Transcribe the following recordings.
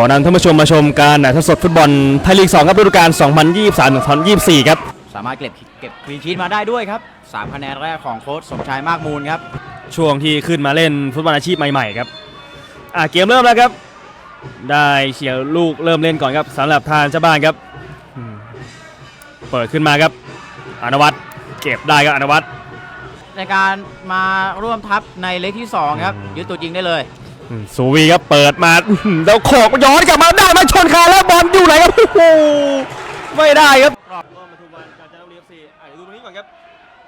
อนำท่านผู้ชมมาชมการถ่ายทอดสดฟุตบอลไทยลีก 2 ครับฤดูกาล 2023-2024 ครับ สามารถเก็บเก็บคลีนชีตมาได้ด้วยครับสามคะแนนแรกของโค้ชสมชายมากมูลครับ ช่วงที่ขึ้นมาเล่นฟุตบอลอาชีพใหม่ๆครับอะเกมเริ่มแล้วครับ ได้เชียร์ลูกเริ่มเล่นก่อนครับสำหรับทางเจ้าบ้านครับอืมเปิดขึ้นมาครับ อนวัตเก็บได้ครับอนวัตในการมาร่วมทัพในเล็กที่ 2 ครับยึดตัวจริงได้เลยอืม สูวีครับเปิดมาอื้อหือแล้วโขกย้อนกลับมาได้ไหมาชนคาแล้วบอลอยู่ไหนครับโอ้โหไม่ได้ครับรอบปทุมวันกาญจนบุรี FC อะเดี๋ยวดูตรงนี้ก่อนครับ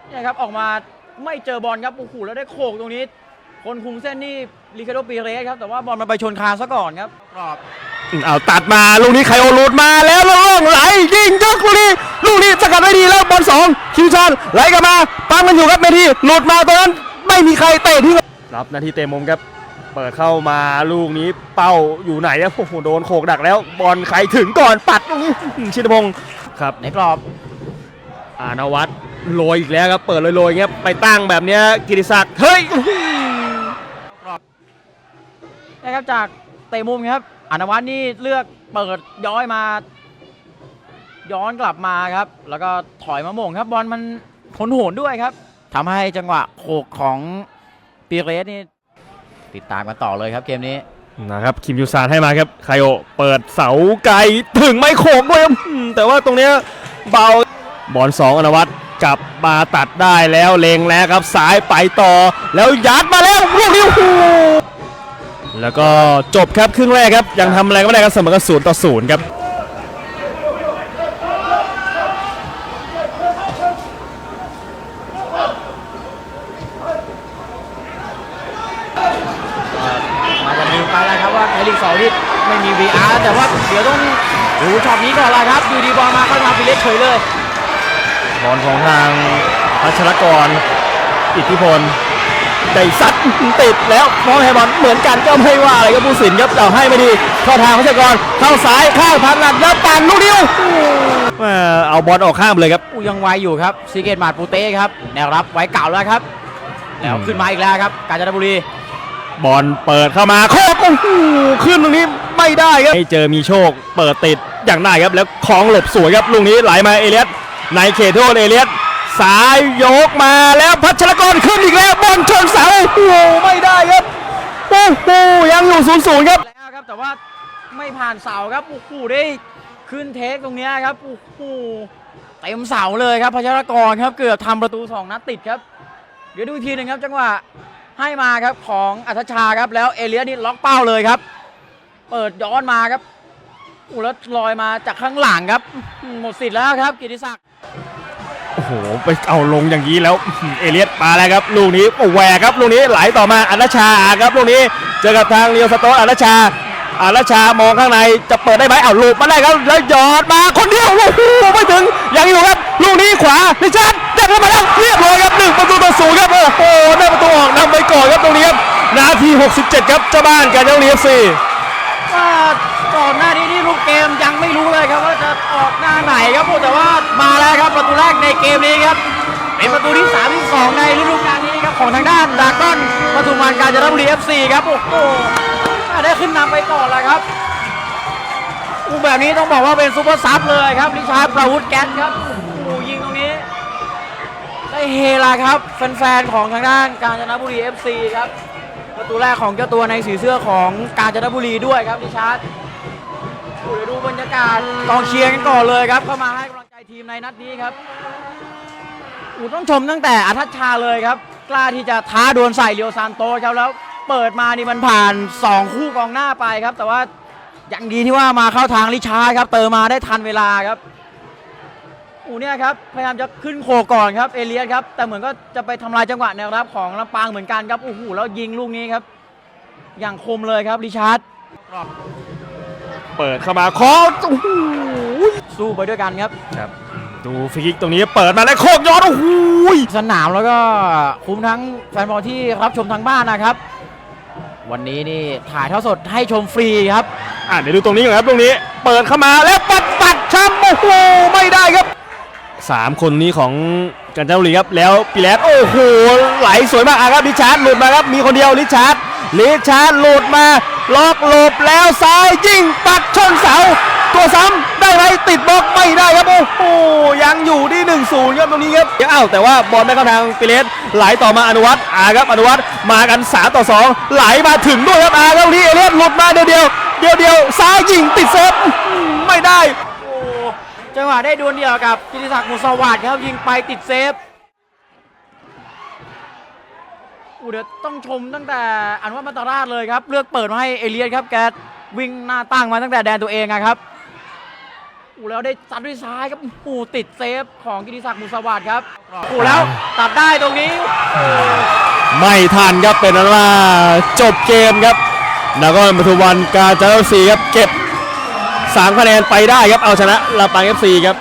เนี่ยครับออกมาไม่เจอบอลครับโอ้โหแล้วได้โขกตรงนี้ คนคุมเส้นนี่ลิคาโดปีเรสครับแต่ว่าบอลมันไปชนคานซะก่อนครับกรอบอืมเอาตัดมาลูกนี้ไคโอรูดมาแล้วล่องไหลยิงยกลูกนี้ลูกนี้สกัดไม่ดีแล้วบอลสองคิวชานไหลกลับมาปังมันอยู่ครับเมทีหลุดมาตอนนั้นไม่มีใครเตะที่รับนาทีเตะมุมครับ เปิดเข้ามาลูกนี้เป้าอยู่ไหนอะโอ้โหโดนโขกดักแล้วบอลใครถึงก่อนปัดลูกนี้อื้อชินพงศ์ครับในกรอบอานวัตรโรยอีกแล้วครับเปิดโรยๆอย่างเงี้ยไปตั้งแบบเนี้ยกิติศักดิ์เฮ้ยอื้อหือนะครับจากเตะมุมครับอนวัฒน์นี่เลือกเปิดย้อยมา ย้อนกลับมาครับ แล้วก็ถอยมาโมงครับบอลมันผลโหนด้วยครับทำให้จังหวะโขกของปีเรสนี่ ติดตามกันต่อเลยครับเกมนี้นะครับคิมยูซานให้มาครับไคโอเปิดเสาไกลถึงไม่โขกด้วยแต่ว่าตรงเนี้ยเบาบอลสองอนวัตกลับมาตัดได้แล้วเลงแล้วครับสายไปต่อ แล้วยัดมาแล้วลูกนี้โอ้โหแล้วก็จบครับครึ่งแรกครับยังทำอะไรก็ไม่ได้ครับเสมอกันศูนย์ต่อศูนย์ครับ มาจะลืมไปแล้วครับว่าไทยลีกสองที่ ไม่มี VR แต่ว่าเดี๋ยวต้องดูช็อตนี้ก่อนละครับดูดีบอลมาเข้าทางปีเรสเฉยเลยบอลของทางพัชรกร อิทธิพลได้ซัดติดแล้วมองให้บอลเหมือนกันก็ไม่ว่าอะไรครับผู้สินครับแต่ให้ไม่ดีเข้าทางพัชรกรเข้าซ้ายข้างพันหลัดแล้วปั่นลูกเดียวแม่เอาบอลออกข้างไปเลยครับอู้ยังไวอยู่ครับซีเกตมาดปูเต้ครับแนวรับไว้เก่าแล้วครับแล้วขึ้นมาอีกแล้วครับ กาญจนบุรีบอลเปิดเข้ามาโคกโอ้โหขึ้นตรงนี้ ไม่ได้ครับไม่เจอมีโชคเปิดติดอย่างได้ครับแล้วคล้องหลบสวยครับลูกนี้ไหลมาเอเลียสในเขตโทษเอเลียสสายยกมาแล้วพัชรกรขึ้นอีกแล้วบอลชนเสาโอ้ไม่ได้ครับโอ้โหยังอยู่ศูนย์ศูนย์ครับแล้วครับ แต่ว่าไม่ผ่านเสาครับโอ้โหได้ขึ้นเทคตรงนี้ครับโอ้โหเต็มเสาเลยครับพัชรกรครับเกือบทำประตูสองนัดติดครับ เดี๋ยวดูทีหนึ่งครับจังหวะให้มาครับของอัธชาครับแล้วเอเลียสนี่ล็อกเป้าเลยครับ เปิดย้อนมาครับอู้แล้วลอยมาจากข้างหลังครับ หมดสิทธิ์แล้วครับกิติศักดิ์โอ้โหไปเอาลงอย่างนี้แล้วเอเลียสมาแล้วครับลูกนี้โอ้แหวกครับลูกนี้ไหลต่อมาอันชาครับลูกนี้เจอกับทางเรียวสโตนอันชาอันชามองข้างในจะเปิดได้ไหมเอาลูกมาได้ครับแล้วหยอดมาคนเดียวโอ้โหไม่ถึงยังอยู่ครับลูกนี้ขวาดิชันเด็กเข้ามาแล้วเรียบร้อยครับหนึ่งประตูต่อศูนย์ครับโอ้โหได้ประตูออกนำไปก่อนครับตรงนี้ครับนาที 67 ครับเจ้าบ้านกาญจนบุรีเอฟ ว่าก่อนหน้านี้ที่ลูกเกมยังไม่รู้เลยครับว่าจะออกหน้าไหนครับแต่ว่ามาแล้วครับประตูแรกในเกมนี้ครับเป็นประตูที่3ที่2ในฤดูกาลนี้ครับของทางด้านดากอนปทุมวันกาญจนบุรี FC ครับโอ้โหได้ขึ้นนำไปก่อนแล้วครับอูแบบนี้ต้องบอกว่าเป็นซูเปอร์ซับเลยครับลิชาร์ดประวุฒิแก๊สครับโอ้ยิงตรงนี้ ได้เฮละครับแฟนๆของทางด้านกาญจนบุรี FC ครับ ประตูแรกของเจ้าตัวในสีเสื้อของกาญจนบุรีด้วยครับดิชาร์ดเดี๋ยวดูบรรยากาศกองเชียร์กันก่อนเลยครับเข้ามาให้กำลังใจทีมในนัดนี้ครับอูต้องชมตั้งแต่อาทัชชาเลยครับ กล้าที่จะท้าดวลใส่เรียวซานโตครับแล้วเปิดมานี่มันผ่าน 2 คู่กองหน้าไปครับ แต่ว่ายังดีที่ว่ามาเข้าทางลิชาร์ดครับ เติมมาได้ทันเวลาครับ อูเนี่ยครับพยายามจะขึ้นโคก่อนครับเอเลียสครับแต่เหมือนก็จะไปทำลายจังหวะแนวรับของลำปางเหมือนกันครับโอ้โหแล้วยิงลูกนี้ครับ อย่างคมเลยครับริชาร์ดเปิดเข้ามาขอโอ้โหสู้ไปด้วยกันครับครับ ดูฟรีคิกตรงนี้เปิดมาแล้วโคกย้อนโอ้โหสนามแล้วก็คุ้มทั้งแฟนบอลที่รับชมทางบ้านนะครับ วันนี้นี่ถ่ายเท่าสดให้ชมฟรีครับอะเดี๋ยวดูตรงนี้ก่อนครับตรงนี้ เปิดเข้ามาแล้วปัดปัดช้ำโอ้โหไม่ได้ครับ สามคนนี้ของกาญจนบุรีครับแล้วปีแลสโอ้โหไหลสวยมากอะครับริชาร์ดหลุดมาครับมีคนเดียวริชาร์ดริชาร์ดหลุดมาล็อกหลบแล้วซ้ายยิงปัดชนเสา ตัวซ้ำได้ไหมติดบล็อกไม่ได้ครับโอ้โหยังอยู่ที่1นศูนย์ครับตรงนี้ครับอ้าวแต่ว่าบอลไม่เข้าทางปิเลสไหลต่อมาอนุวัตอาครับอนุวัตมากัน3ต่อ 2 ไหลมาถึงด้วยครับอาครับที่เอเลียสหลุดมาเดียวเดียวเดียวเดียวซ้ายยิงติดเซฟไม่ได้ จังหวะได้ดวลเดียวกับกิติศักดิ์มุสวัสดิ์ครับยิงไปติดเซฟอูเดี๋ยวต้องชมตั้งแต่อันวัฒน์มัตตราชเลยครับ เลือกเปิดมาให้เอเลียสครับแกวิ่งหน้าตั้งมาตั้งแต่แดนตัวเองอะครับอูแล้วได้ซัดด้วยซ้ายครับอูติดเซฟของกิติศักดิ์มุสวัสด์ครับอูแล้วตัดได้ตรงนี้ ไม่ทันครับเป็นนั้นว่าจบเกมครับนครปฐมวันการจนบุรีครับเก็บ 3คะแนนไปได้ครับเอาชนะลาปาง FC ครับ